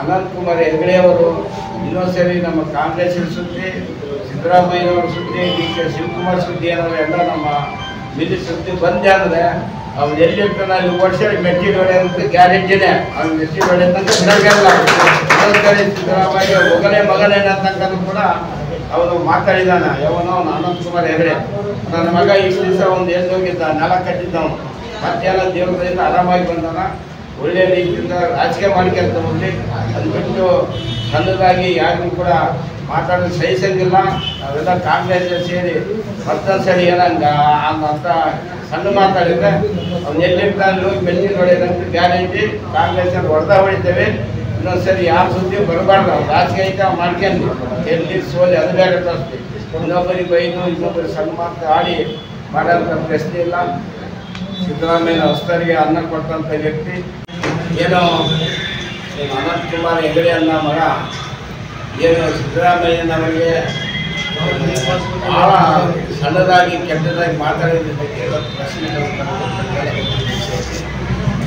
ಅನಂತ್ ಕುಮಾರ್ ಹೆಗಡೆ ಅವರು ಇನ್ನೊಂದು ಸರಿ ನಮ್ಮ ಕಾಂಗ್ರೆಸ್ ಸುದ್ದಿ, ಸಿದ್ದರಾಮಯ್ಯನವ್ರ ಸುದ್ದಿ, ಡಿ ಕೆ ಶಿವಕುಮಾರ್ ಸುದ್ದಿ ಅನ್ನೋರು ಎಲ್ಲ ನಮ್ಮ ಮಿಲಿ ಸುದ್ದಿ ಬಂದೆ ಅಂದರೆ ಅವ್ನು ಎಲ್ಲಿರ್ತಾನೆ ಅಲ್ಲಿ ವರ್ಷ ಮೆಟ್ಟಿ ಅಂತ ಗ್ಯಾರಂಟಿನೇ ಅವ್ನು ಇನ್ನೊಂದು ಕಡೆ ಸಿದ್ದರಾಮಯ್ಯ ಒಗನೇ ಮಗನೇನಂತಕ್ಕದ್ದು ಕೂಡ ಅವನು ಮಾತಾಡಿದಾನ, ಯಾವನೋ ಅವನು ಅನಂತ್ ಕುಮಾರ್ ಹೆಗಡೆ. ನನ್ನ ಮಗ ಇಷ್ಟು ದಿವಸ ಒಂದು ಎದ್ದು ಹೋಗಿದ್ದ ನೆಲ ಕಟ್ಟಿದ್ದವನು. ಮತ್ತೆಲ್ಲ ದೇವರದಿಂದ ಆರಾಮಾಗಿ ಬಂದಾನ ಒಳ್ಳೆಯ ರೀತಿಯಿಂದ ರಾಜಕೀಯ ಮಾಡ್ಕೊಂತ ಹೋಗ್ಲಿ ಅದು ಬಿಟ್ಟು ಸಣ್ಣದಾಗಿ ಯಾರಿಗೂ ಕೂಡ ಮಾತಾಡೋದು ಸಹಿಸಂಗಿಲ್ಲ. ನಾವೆಲ್ಲ ಕಾಂಗ್ರೆಸ್ ಸೇರಿ ಮತ್ತೊಂದು ಸರಿ ಏನಂಗ ಅಂತ ಸಣ್ಣ ಮಾತಾಡಿದ್ರೆ ಅವ್ನು ಎಲ್ಲಿರ್ತಾನೆ ಹೋಗಿ ಬೆಳ್ಳಿ ಹೊಡೆಯೋದಂತ ಗ್ಯಾರಂಟಿ ಕಾಂಗ್ರೆಸ್ ಹೊಡೆದ ಹೊಡಿತೇವೆ. ಇನ್ನೊಂದು ಸರಿ ಯಾರ ಸುದ್ದಿ ಬರಬಾರ್ದು. ಅವ್ನು ರಾಜಕೀಯ ಮಾಡ್ಕೊಂಡು ಎಲ್ಲಿ ಸೋಲಿ ಅದು ಬೇರೆ ಪ್ರಶ್ನೆ. ಇನ್ನೊಬ್ಬರಿಗೆ ಬೈದು, ಇನ್ನೊಬ್ಬರಿಗೆ ಸಣ್ಣ ಮಾತು ಆಡಿ ಮಾಡೋಂಥ ಪ್ರಶ್ನೆ ಇಲ್ಲ. ಸಿದ್ದರಾಮಯ್ಯ ಹೊಸ್ತರಿಗೆ ಅನ್ನ ಕೊಟ್ಟಂಥ ವ್ಯಕ್ತಿ. ಏನೋ ಅನಂತ್ ಕುಮಾರ್ ಹೆಗಡೆ ಅನ್ನ ಮಗ, ಏನು ಸಿದ್ದರಾಮಯ್ಯನವರಿಗೆ ಭಾಳ ಸಣ್ಣದಾಗಿ, ಕೆಟ್ಟದಾಗಿ ಮಾತಾಡಿದ ಬಗ್ಗೆ ಇವತ್ತು ಪ್ರಶ್ನೆ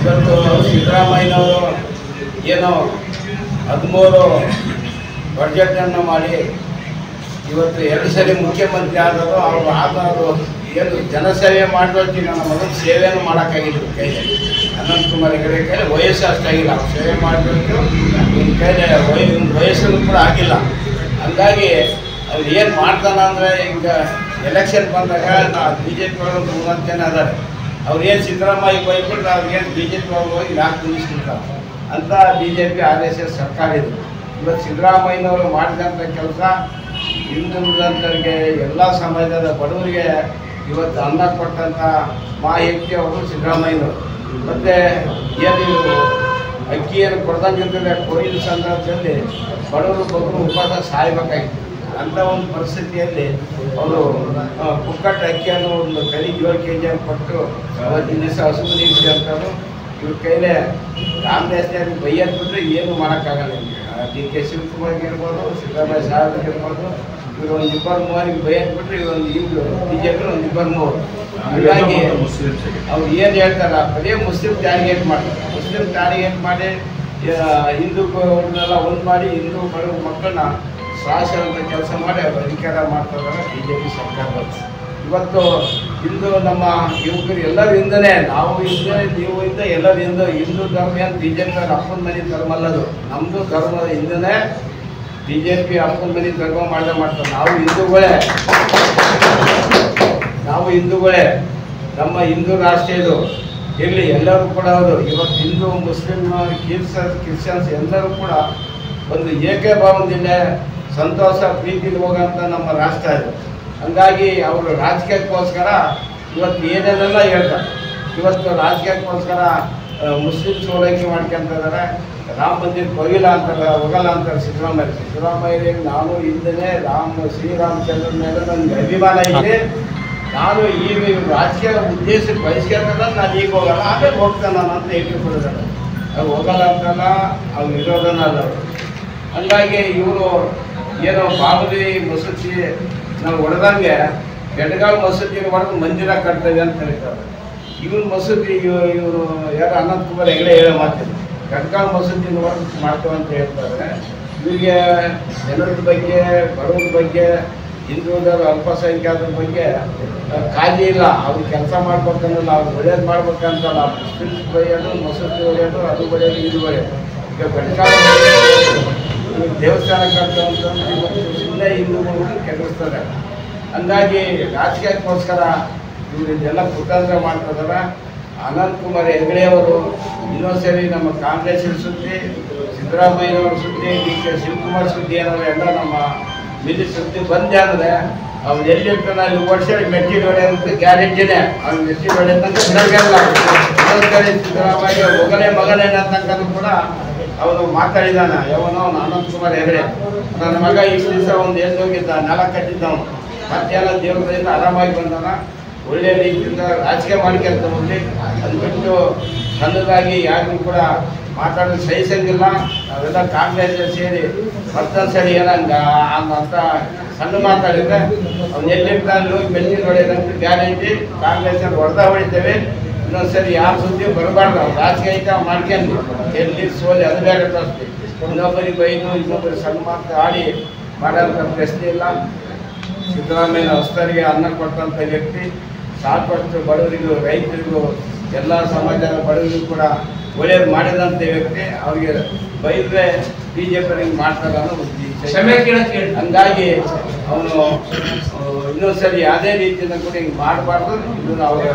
ಇವತ್ತು ಸಿದ್ದರಾಮಯ್ಯನವರು ಏನೋ ಹದಿಮೂರು ಬಜೆಟನ್ನು ಮಾಡಿ, ಇವತ್ತು ಎರಡು ಸರಿ ಮುಖ್ಯಮಂತ್ರಿ ಆದರೂ ಅವರು ಆದವರು ಏನು ಜನಸೇವೆ ಮಾಡಿದ್ರೆ ನಮ್ಮ ಸೇವೆಯನ್ನು ಮಾಡೋಕ್ಕಾಗಿಲ್ಲ ಕೈಯಲ್ಲಿ ಅನಂತ ಕುಮಾರ್ ಹೆಗಡೆ ಕೈಲಿ ವಯಸ್ಸು ಅಷ್ಟಾಗಿಲ್ಲ ಸೇವೆ ಮಾಡಬೇಕು. ನಿಮ್ಮ ಕೈಲಿ ವಯ, ವಯಸ್ಸನ್ನು ಕೂಡ ಆಗಿಲ್ಲ. ಹಂಗಾಗಿ ಅವ್ರು ಏನು ಮಾಡ್ತಾನೆ ಅಂದರೆ ಈಗ ಎಲೆಕ್ಷನ್ ಬಂದಾಗ ನಾ ಬಿ ಜೆ ಪಿ ಒಳಗೆ ಮೂವತ್ತು ಜನ ಅದಾರೆ ಅವ್ರು ಏನು ಸಿದ್ದರಾಮಯ್ಯ ಬೈಬಿಟ್ರೆ ಅವ್ರಿಗೇನು ಬಿ ಜೆ ಪಿ ಒಳಗೆ ಹೋಗಿ ಯಾಕೆ ನಿಲ್ಲಿಸ್ಬಿಡ್ತಾರೆ ಅಂತ B J P R S S ಸರ್ಕಾರ ಇದು. ಇವತ್ತು ಸಿದ್ದರಾಮಯ್ಯನವರು ಮಾಡಿದಂಥ ಕೆಲಸ ಹಿಂದುಳಿದಂಥವ್ರಿಗೆ ಎಲ್ಲ ಸಮಾಜದ ಬಡವರಿಗೆ ಇವತ್ತು ಅನ್ನ ಕೊಟ್ಟಂಥ ಮಾಹಿತಿ ಅವರು ಸಿದ್ದರಾಮಯ್ಯನವರು. ಮತ್ತು ಏನು ಅಕ್ಕಿಯನ್ನು ಕೊಡ್ದಂಗಿರ್ತದೆ ಕೊಯ್ಲು ಸಂದರ್ಭದಲ್ಲಿ ಬಡವರು ಬಗ್ಗೆ ಉಪವಾಸ ಸಾಯ್ಬೇಕಾಗಿತ್ತು. ಅಂಥ ಒಂದು ಪರಿಸ್ಥಿತಿಯಲ್ಲಿ ಅವರು ಕುಕ್ಕಟ್ಟು ಅಕ್ಕಿಯನ್ನು ಒಂದು ಕಲಿ ಏಳು ಕೆ ಜಿಯನ್ನು ಕೊಟ್ಟು ಅವತ್ತಿನ ದಿವಸ ಹಸುವು ನಿಲ್ಲಿಸಿ ಅಂತಾರೆ ಇವ್ರ ಕೈಲೇ ಕಾಂಗ್ರೆಸ್ನವ್ರಿಗೆ ಬೈಯದ್ ಬಿಟ್ಟರೆ ಏನು ಮಾಡೋಕ್ಕಾಗಲ್ಲ ಡಿ ಕೆ ಶಿವಕುಮಾರ್ಗೆ ಇರ್ಬೋದು, ಸಿದ್ದರಾಮಯ್ಯ ಸಾಹೇಬ್ರಿಗೆ ಇರ್ಬೋದು ಇವರು ಒಂದು ಇಬ್ಬರು ಮೂವರಿಗೆ ಭಯ ಬಿಟ್ಟರೆ ಇವೊಂದು ಇವ್ರು ಬಿ ಜೆ ಪಿ ಒಂದು ಇಬ್ಬರು ಮೂವರು. ಹೀಗಾಗಿ ಅವ್ರು ಏನು ಹೇಳ್ತಾರ ಬರೀ ಮುಸ್ಲಿಂ ಟಾರ್ಗೆಟ್ ಮಾಡ್ತಾರೆ ಮುಸ್ಲಿಂ ಟಾರ್ಗೆಟ್ ಮಾಡಿ ಹಿಂದೂ ಅವ್ರನ್ನೆಲ್ಲ ಒಂದು ಮಾಡಿ ಹಿಂದೂ ಬಡವ ಮಕ್ಕಳನ್ನ ಅಂತ ಕೆಲಸ ಮಾಡಿ ಅವ್ರು ಅಧಿಕಾರ ಮಾಡ್ತಾರೆ ಬಿ ಜೆ ಪಿ ಸರ್ಕಾರದಲ್ಲಿ. ಇವತ್ತು ಹಿಂದೂ ನಮ್ಮ ಯುವಕರು ಎಲ್ಲರೂ ಹಿಂದನೇ ನಾವು ಹಿಂದೆ ನೀವು ಹಿಂದೆ ಎಲ್ಲರೂ ಹಿಂದೂ ಹಿಂದೂ ಧರ್ಮ ಏನು ಬಿ ಜೆ ಪಿ ಅಪ್ಪನ ಮನೆ ಧರ್ಮ ಅಲ್ಲದು ನಮ್ಮದು ಧರ್ಮದ ಹಿಂದನೇ ಬಿ ಜೆ ಪಿ ಅಪ್ಪನ ಮನೆ ಮಾಡೇ ಮಾಡ್ತಾರೆ. ನಾವು ಹಿಂದೂಗಳೇ. ನಾವು ಹಿಂದೂಗಳೇ. ನಮ್ಮ ಹಿಂದೂ ರಾಷ್ಟ್ರ ಇದು. ಇರಲಿ, ಎಲ್ಲರೂ ಕೂಡ ಅವರು ಇವತ್ತು ಹಿಂದೂ, ಮುಸ್ಲಿಮ್ ಕ್ರಿಶ್ಚನ್ಸ್ ಕ್ರಿಶ್ಚಿಯನ್ಸ್ ಎಲ್ಲರೂ ಕೂಡ ಒಂದು ಏಕಭಾವದಿಂದ ಸಂತೋಷ ಪ್ರೀತಿಲಿ ಹೋಗೋಂಥ ನಮ್ಮ ರಾಷ್ಟ್ರ ಇದು. ಹಂಗಾಗಿ ಅವರು ರಾಜಕೀಯಕ್ಕೋಸ್ಕರ ಇವತ್ತು ಏನೇನೆಲ್ಲ ಹೇಳ್ತಾರೆ. ಇವತ್ತು ರಾಜಕೀಯಕ್ಕೋಸ್ಕರ ಮುಸ್ಲಿಮ್ಸ್ ಓಲೈಕೆ ಮಾಡ್ಕೊಂತ ಇದ್ದಾರೆ ರಾಮ ಮಂದಿರ ಹೋಗಿಲ್ಲ ಅಂತಾರೆ ಹೋಗಲ್ಲ ಅಂತಾರೆ ಸಿದ್ದರಾಮಯ್ಯ. ಸಿದ್ದರಾಮಯ್ಯ, ನಾನು ಹಿಂದೆ ರಾಮ ಶ್ರೀರಾಮಚಂದ್ರನ ಮೇಲೆ ನನಗೆ ಅಭಿಮಾನ ಇದೆ. ನಾನು ಈ ರಾಜಕೀಯ ಉದ್ದೇಶಕ್ಕೆ ಬಯಸ್ಕೊಂಡ್ರೆ ನಾನು ಈಗ ಹೋಗಲ್ಲ. ಆಮೇಲೆ ಹೋಗ್ತಾನೆ ನಾನು ಅಂತ ಹೇಳಿಕೊಂಡಿದ್ದಾರೆ ಅವ್ರು ಹೋಗಲ್ಲ ಅಂತಲ್ಲ, ಅವ್ರು ಇರೋದನ್ನ ಅಲ್ಲ. ಹಂಗಾಗಿ ಇವರು ಏನೋ ಬಾಬುಲಿ ಮಸೂತಿ ನಾವು ಹೊಡೆದಂಗೆ ಬೆಳಗಾವಿ ಮಸೂತಿ ಹೊಡೆದು ಮಂದಿರ ಕಟ್ತೇವೆ ಅಂತ ಹೇಳ್ತಾರೆ ಇವ್ರ ಮಸೂದಿ ಇವರು ಯಾರು ಅನಂತ್ ಕುಮಾರ್ ಹೆಗಡೆ ಹೇಳೋ ಮಾತಿದೆ ಕಣ್ಕಾಲ್ ಮಸೂದಿ ವರ್ಕ್ ಮಾಡ್ತೇವೆ ಅಂತ ಹೇಳ್ತಾರೆ. ಇವರಿಗೆ ಜನರ ಬಗ್ಗೆ, ಬಡವರ ಬಗ್ಗೆ, ಹಿಂದುಳಿದವರು ಅಲ್ಪಸಂಖ್ಯಾತರ ಬಗ್ಗೆ ಕಾಳಜಿ ಇಲ್ಲ. ಅವ್ರು ಕೆಲಸ ಮಾಡ್ಬೇಕನ್ನಲ್ಲ ಅವ್ರು ಒಳ್ಳೇದು ಮಾಡ್ಬೇಕಂತಲ್ಲ. ಮುಸ್ಲಿಮ್ಸ್ ಬೈಯೋದು ಮಸೂದಿ ಹೊಡೆಯೋದು ಅದು ಬರೆಯೋದು ಇದು ಬರೆಯೋದು ಈಗ ಕಣ್ಕಾಲ್ ದೇವಸ್ಥಾನಕ್ಕೆ ದೇವಸ್ಥಾನ ಕಟ್ಟುವಂತಂದ್ರೆ ಇವತ್ತು ಸುಮ್ಮನೆ ಹಿಂದೂಗಳು ಕೆಡಿಸ್ತಾರೆ ಹಂಗಾಗಿ ರಾಜಕೀಯಕ್ಕೋಸ್ಕರ ಇವ್ರು ಇದೆಲ್ಲ ಕುತಂತ್ರ ಮಾಡ್ತಿದಾರೆ. ಅನಂತ್ ಕುಮಾರ್ ಹೆಗಡೆ ಅವರು ಇನ್ನೊಂದು ಸರಿ ನಮ್ಮ ಕಾಂಗ್ರೆಸ್ ಸುದ್ದಿ ಸಿದ್ದರಾಮಯ್ಯನವ್ರ ಸುದ್ದಿ, ಡಿ ಕೆ ಶಿವಕುಮಾರ್ ಸುದ್ದಿ ಅನ್ನೋರು ಎಲ್ಲ ನಮ್ಮ ಮಿಲಿ ಸುದ್ದಿ ಬಂದೆ ಅಂದರೆ ಅವ್ನು ಎಲ್ಲಿರ್ತಾನೆ ಅಲ್ಲಿ ವರ್ಷ ಮೆಟ್ಟಿ ಹೊಡೆಯೋದಂತ ಗ್ಯಾರಂಟಿನೇ. ಅವ್ನು ಮೆಟ್ಟಿ ಹೊಡೆಯೋದಂತ ಅಂತಂದ್ರೆ ಸಿದ್ದರಾಮಯ್ಯ ಒಗನೇ ಮಗನೇನಂತಕ್ಕದ್ದು ಕೂಡ ಅವನು ಮಾತಾಡಿದಾನ. ಯಾವನೋ ಅವನು ಅನಂತ್ ಕುಮಾರ್ ಹೆಗಡೆ ನನ್ನ ಮಗ ಇಷ್ಟು ದಿವಸ ಒಂದು ಎದ್ದು ಹೋಗಿದ್ದ ನೆಲ ಕಟ್ಟಿದ್ದವನು. ಮತ್ತೆಲ್ಲ ದೇವ್ರದಿಂದ ಆರಾಮಾಗಿ ಬಂದಾನ ಒಳ್ಳೆಯ ರೀತಿಯಿಂದ ರಾಜಕೀಯ ಮಾಡ್ಕೊಂತ ಹೋಗ್ಲಿ ಅದು ಬಿಟ್ಟು ಸಣ್ಣದಾಗಿ ಯಾರಿಗೂ ಕೂಡ ಮಾತಾಡೋದು ಸಹಿಸಂಗಿಲ್ಲ ನಾವೆಲ್ಲ ಕಾಂಗ್ರೆಸ್ ಸೇರಿ ಮತ್ತೊಂದು ಸರಿ, ಏನಂಗ? ಅಂತ ಸಣ್ಣ ಮಾತಾಡಿದ್ರೆ ಅವ್ನು ಎಲ್ಲಿರ್ತಾನೆ ಬೆಂಚಿ ಹೊಡೆಯೋದಂತ ಗ್ಯಾರಂಟಿ ಕಾಂಗ್ರೆಸ್ ಹೊಡೆದ ಹೊಡಿತೇವೆ. ಇನ್ನೊಂದು ಸರಿ ಯಾರ ಸುದ್ದಿ ಬರಬಾರ್ದು. ಅವ್ನು ರಾಜಕೀಯ ಐತೆ, ಅವ್ನು ಮಾಡ್ಕೊಂಡು ಎಲ್ಲಿ ಸೋಲಿ ಅದು ಬೇರೆ ತೋರಿಸ್ತೀವಿ ಇನ್ನೊಬ್ಬರಿಗೆ ಬೈದು, ಇನ್ನೊಬ್ಬರಿಗೆ ಮಾತು ಆಡಿ ಮಾಡೋಂಥ ಪ್ರಶ್ನೆ ಇಲ್ಲ. ಸಿದ್ದರಾಮಯ್ಯ ಹೊಸ್ತರಿಗೆ ಅನ್ನ ಕೊಟ್ಟಂತ ವ್ಯಕ್ತಿ ಸಾಕಷ್ಟು ಬಡವರಿಗೂ ರೈತರಿಗೂ ಎಲ್ಲ ಸಮಾಜದ ಬಡವರಿಗೂ ಕೂಡ ಒಳ್ಳೇದು ಮಾಡಿದಂತ ವ್ಯಕ್ತಿ ಅವರಿಗೆ ಬೈದ್ರೆ ಬಿ ಜೆ ಪಿ ಮಾಡ್ತಾರೆ ಅನ್ನೋ ಹಂಗಾಗಿ ಅವನು ಇನ್ನೊಂದ್ಸರಿ ಯಾವುದೇ ರೀತಿಯಿಂದ ಕೂಡ ಹಿಂಗೆ ಮಾಡಬಾರ್ದು ಇದನ್ನು ಅವರ